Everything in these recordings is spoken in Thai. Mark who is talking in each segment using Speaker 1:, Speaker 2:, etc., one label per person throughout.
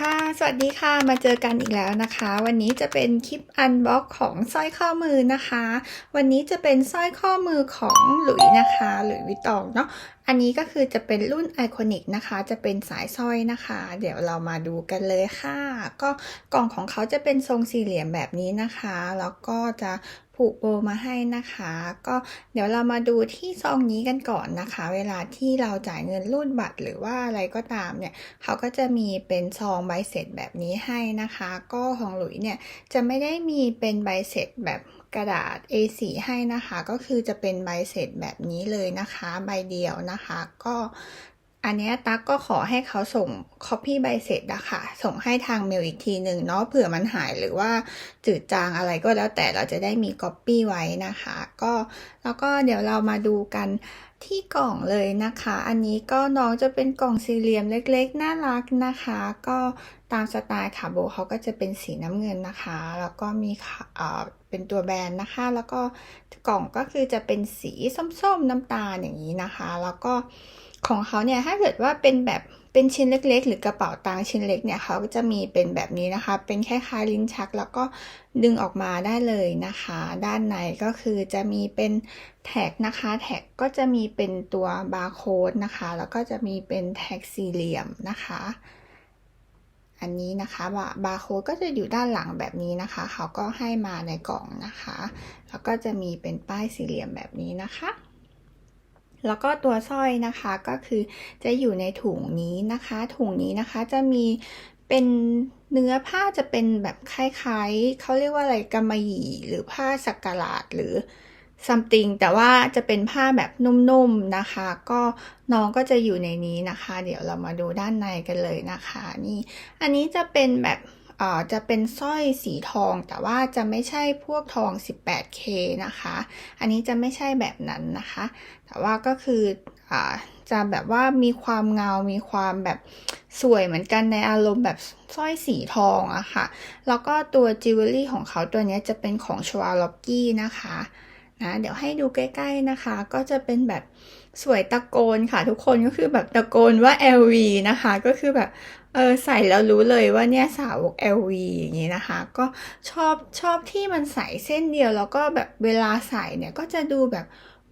Speaker 1: ค่ะ สวัสดีค่ะ มาเจอกันอีกแล้วนะคะ วันนี้จะเป็นคลิปอันบ็อกของสร้อยข้อมือนะคะ วันนี้จะเป็นสร้อยข้อมือของหลุยนะคะ หลุยวิตองเนาะอันนี้ก็คือจะเป็นรุ่นไอคอนิกนะคะ จะเป็นสายสร้อยนะคะ เดี๋ยวเรามาดูกันเลยค่ะ ก็กล่องของเขาจะเป็นทรงสี่เหลี่ยมแบบนี้นะคะ แล้วก็จะผูกโบมาให้นะคะ ก็เดี๋ยวเรามาดูที่ซองนี้กันก่อนนะคะ เวลาที่เราจ่ายเงินรูดบัตรหรือว่าอะไรก็ตามเนี่ยเขาก็จะมีเป็นซองใบเสร็จแบบนี้ให้นะคะ ก็ของหลุยเนี่ยจะไม่ได้มีเป็นใบเสร็จแบบ กระดาษ A4 ให้นะคะ ก็คือจะเป็นใบเสร็จแบบนี้เลยนะคะ ใบเดียวนะคะ ก็ อันนี้ตั๊กก็ขอให้เขาส่ง copy ใบเสร็จอะค่ะส่งให้ทางเมลอีกทีหนึ่งเนาะเผื่อมันหายหรือว่าจืดจางอะไรก็แล้วแต่เราจะได้มี copy ไว้นะคะ ก็แล้วก็เดี๋ยวเรามาดูกันที่กล่องเลยนะคะ อันนี้ก็น้องจะเป็นกล่องสี่เหลี่ยมเล็กๆ น่ารักนะคะ ก็ตามสไตล์ค่ะโบเขาก็จะเป็นสีน้ำเงินนะคะ แล้วก็มีเอ่อเป็นตัวแบรนด์นะคะ แล้วก็กล่องก็คือจะเป็นสีส้มๆน้ำตาลอย่างนี้นะคะ แล้วก็ ของเขาเนี่ยถ้าเกิดว่าเป็นแบบเป็นชิ้นเล็ก ๆ หรือกระเป๋าตังค์ชิ้นเล็กเนี่ยเขาก็จะมีเป็นแบบนี้นะคะ เป็นคล้ายๆลิ้นชักแล้วก็ดึงออกมาได้เลยนะคะ ด้านในก็คือจะมีเป็นแท็กนะคะ แท็กก็จะมีเป็นตัวบาร์โค้ดนะคะ แล้วก็จะมีเป็นแท็กสี่เหลี่ยมนะคะ อันนี้นะคะบาบาร์โค้ดก็จะอยู่ด้านหลังแบบนี้นะคะ เขาก็ให้มาในกล่องนะคะ แล้วก็จะมีเป็นป้ายสี่เหลี่ยมแบบนี้นะคะ แล้วก็ตัวสร้อยนะคะก็คือจะอยู่ในถุงนี้นะคะ ถุงนี้นะคะจะมีเป็นเนื้อผ้าจะเป็นแบบคล้ายๆเขาเรียกว่าอะไรกำมะหยี่หรือผ้าสักการะหรือ something แต่ว่าจะเป็นผ้าแบบนุ่มๆนะคะ ก็น้องก็จะอยู่ในนี้นะคะ เดี๋ยวเรามาดูด้านในกันเลยนะคะ นี่ อันนี้จะเป็นแบบ จะเป็นสร้อยสีทอง แต่ว่าจะไม่ใช่พวกทอง 18K นะคะ อันนี้จะไม่ใช่แบบนั้นนะคะ แต่ว่าก็คืออจะแบบว่ามีความเงา มีความแบบสวยเหมือนกันในอารมณ์แบบสร้อยสีทองอะค่ะ แล้วก็ตัวจิวเวลรี่ของเขาตัวนี้จะเป็นของชวาล็อกกี้นะคะนะเดี๋ยวให้ดูใกล้ๆนะคะ ก็จะเป็นแบบสวยตะโกนค่ะทุกคนก็คือแบบตะโกนว่า LV นะคะ ก็คือแบบ เออใส่แล้วรู้เลยว่าเนี่ยสาวก LV อย่างนี้นะคะ ก็ชอบชอบที่มันใส่เส้นเดียวแล้วก็แบบเวลาใส่เนี่ยก็จะดูแบบ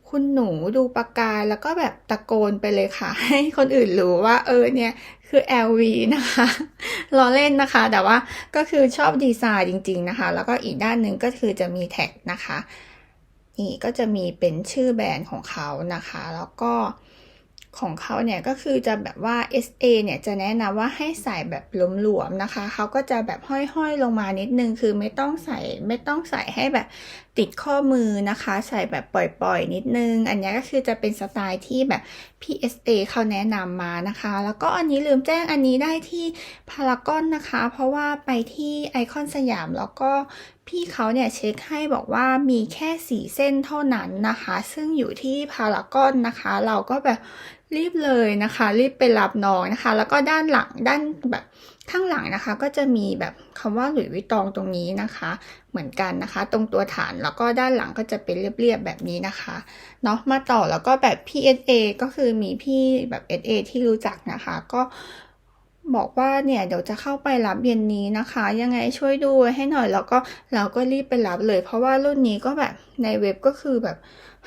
Speaker 1: คุณหนูดูประกายแล้วก็แบบตะโกนไปเลยค่ะ ให้คนอื่นรู้ว่าเออเนี่ยคือ LV นะคะล้อเล่นนะคะ แต่ว่าก็คือชอบดีไซน์จริง ๆนะคะ แล้วก็อีกด้านหนึ่งก็คือจะมีแท็กนะคะ นี่ก็จะมีเป็นชื่อแบรนด์ของเขานะคะ แล้วก็ ของเขาเนี่ยก็คือจะแบบว่า SA เนี่ยจะแนะนำว่าให้ใส่แบบหลวมๆนะคะ เขาก็จะแบบห้อยๆลงมานิดนึง คือไม่ต้องใส่ไม่ต้องใส่ให้แบบติดข้อมือนะคะ ใส่แบบปล่อยๆ นิดนึง อันนี้ก็คือจะเป็นสไตล์ที่แบบ PSA เขาแนะนำมานะคะ แล้วก็อันนี้ลืมแจ้งอันนี้ได้ที่พารากอนนะคะ เพราะว่าไปที่ไอคอนสยามแล้วก็ พี่เขาเนี่ยเช็คให้บอกว่ามีแค่สีเส้นเท่านั้นนะคะ ซึ่งอยู่ที่พารากอนนะคะ เราก็แบบรีบเลยนะคะ รีบไปรับน้องนะคะ แล้วก็ด้านหลังด้านแบบข้างหลังนะคะ ก็จะมีแบบคำว่าหลุยวิตองตรงนี้นะคะ เหมือนกันนะคะ ตรงตัวฐานแล้วก็ด้านหลังก็จะเป็นเรียบๆแบบนี้นะคะเนาะมาต่อแล้วก็แบบ PSA ก็คือมีพี่แบบ SA ที่รู้จักนะคะ ก็ บอกว่าเนี่ยเดี๋ยวจะเข้าไปรับเย็นนี้นะคะ ยังไงช่วยดูให้หน่อยแล้วก็เราก็รีบไปรับเลย เพราะว่ารุ่นนี้ก็แบบในเว็บก็คือแบบ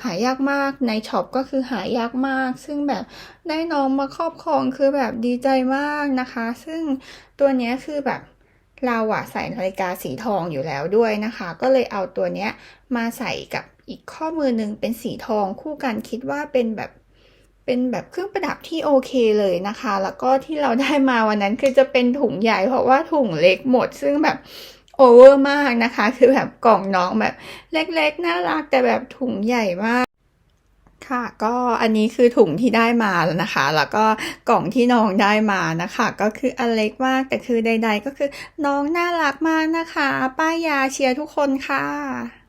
Speaker 1: หายากมากในช็อปก็คือหายากมาก ซึ่งแบบได้น้องมาครอบครองคือแบบดีใจมากนะคะ ซึ่งตัวนี้คือแบบเราอะใส่นาฬิกาสีทองอยู่แล้วด้วยนะคะ ก็เลยเอาตัวเนี้ยมาใส่กับอีกข้อมือหนึ่งเป็นสีทองคู่กันคิดว่าเป็นแบบ เป็นแบบเครื่องประดับที่โอเคเลยนะคะ แล้วก็ที่เราได้มาวันนั้นคือจะเป็นถุงใหญ่เพราะว่าถุงเล็กหมด ซึ่งแบบโอเวอร์มากนะคะ คือแบบกล่องน้องแบบเล็กๆน่ารักแต่แบบถุงใหญ่มากค่ะก็อันนี้คือถุงที่ได้มาแล้วนะคะ แล้วก็กล่องที่น้องได้มานะคะ ก็คืออันเล็กมากแต่คือใด ๆ ก็คือน้องน่ารักมากนะคะ ป้ายยาเชียร์ทุกคนค่ะ